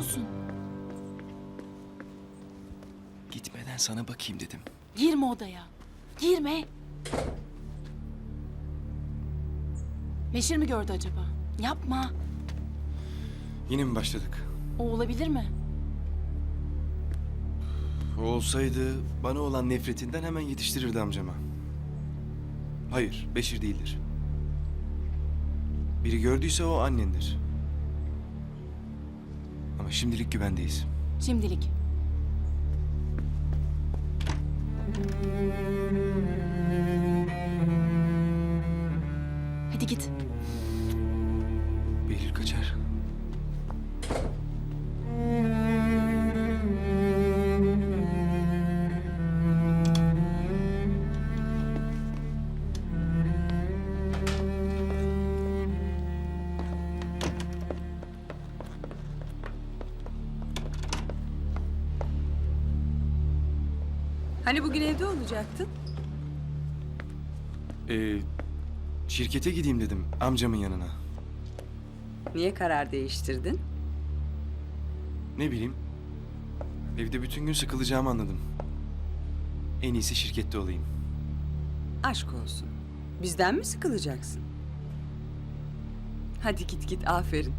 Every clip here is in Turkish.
yapıyorsun? Gitmeden sana bakayım dedim. Girme odaya. Girme. Beşir mi gördü acaba? Yapma. Yine mi başladık? O olabilir mi? O olsaydı bana olan nefretinden hemen yetiştirirdi amcama. Hayır, Beşir değildir. Biri gördüyse o annendir. Ama şimdilik güvendeyiz. Şimdilik. Hadi git. Behlül kaçar. Hani bugün evde olacaktın? Ee, şirkete gideyim dedim amcamın yanına. Niye karar değiştirdin? Ne bileyim. Evde bütün gün sıkılacağımı anladım. En iyisi şirkette olayım. Aşk olsun. Bizden mi sıkılacaksın? Hadi git git aferin.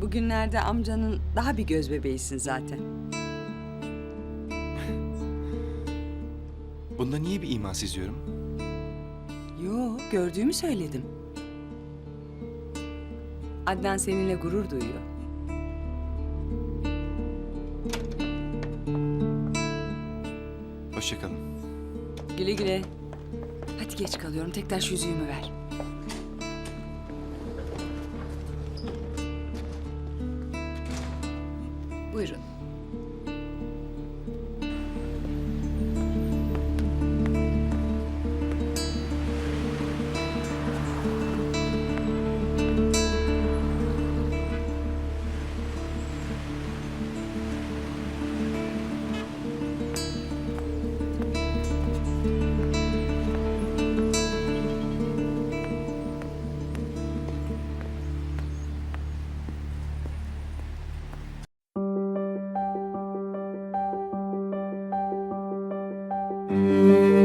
Bugünlerde amcanın daha bir göz bebeğisin zaten. Bunda niye bir ima seziyorum? Yo gördüğümü söyledim. Adnan seninle gurur duyuyor. Hoşçakalın. Güle güle. Hadi geç kalıyorum. Tekrar şu yüzüğümü ver. Buyurun. Mm-hmm.